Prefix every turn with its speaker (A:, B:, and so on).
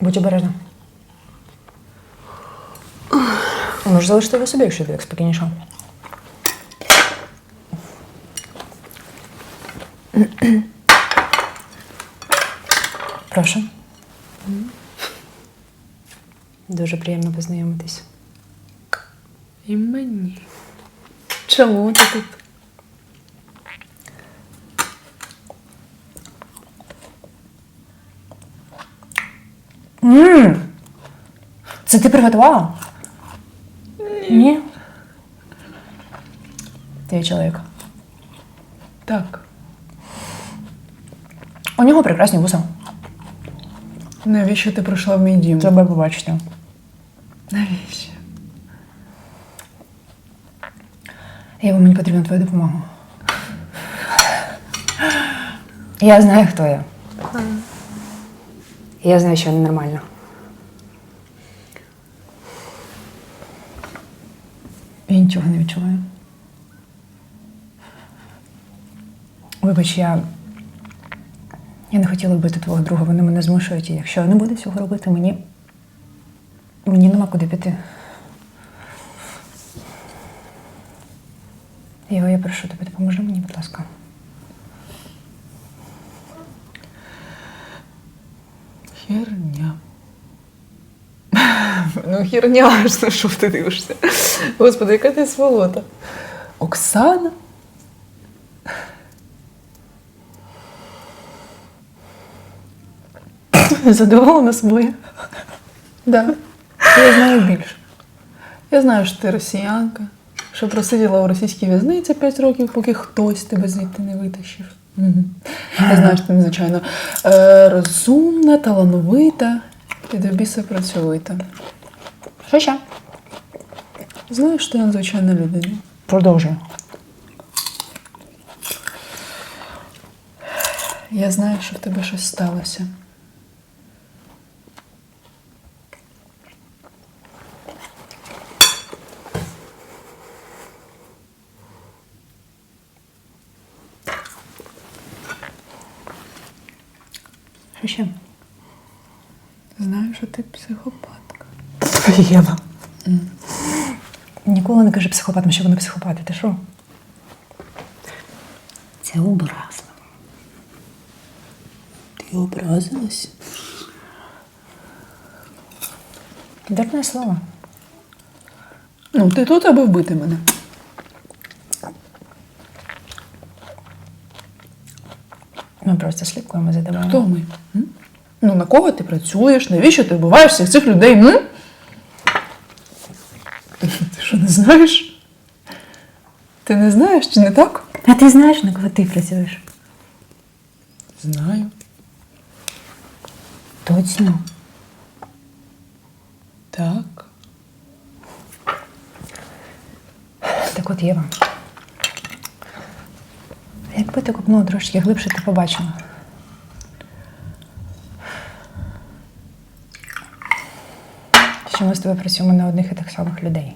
A: Будь обережна. Можеш залишити його собі, якщо ти так спокійніше. Прошу. Дуже приємно познайомитись.
B: І мені. Чому ти тут?
A: Ммм! Це ти приготувала? Ні. Ти чоловік.
B: Так.
A: У нього прекрасні вуса.
B: Навіщо ти прийшла в мій дім?
A: Треба побачити.
B: Навіщо?
A: Єва, мені потрібна твоя допомога. Я знаю, хто я. Я знаю, що ненормально. Я нічого не відчуваю. Вибач, я. Я не хотіла вбити твого друга, вони мене змушують, і якщо я не буду цього робити, мені. Мені нема куди піти. Єва, я прошу тебе, допоможи мені, будь ласка.
B: Херня. Ну, херня, що, ти дивишся? Господи, яка ти сволота. Оксана?
A: Задоволена собою.
B: Да. Я знаю більше. Я знаю, що ти росіянка, що просиділа у російській в'язниці 5 років, поки хтось тебе звідти не витащив. Я знаю, що ти надзвичайно е, розумна, талановита і до біса працьовита.
A: Що ще?
B: Знаєш, що ти надзвичайна людина.
A: Продовжуй.
B: Я знаю, що в тебе щось сталося.
A: Що ще?
B: Знаю, що ти психопатка.
A: Єва. Ніколи не кажи психопатам, що вони психопати. Ти що? Це образно.
B: Ти образилась?
A: Дурне слово.
B: Ну, ти тут, аби вбити мене.
A: Ми просто слідкуємо за тобою.
B: Хто ми? М? Ну, на кого ти працюєш? Навіщо ти вбиваєш всіх цих людей? М? Ти що не знаєш? Ти не знаєш чи не так?
A: А ти знаєш, на кого ти працюєш?
B: Знаю.
A: Точно.
B: Так.
A: Так от Єва. Якби ти копнула трошки глибше, ти побачила. Що ми з тобою працюємо на одних і тих самих людей.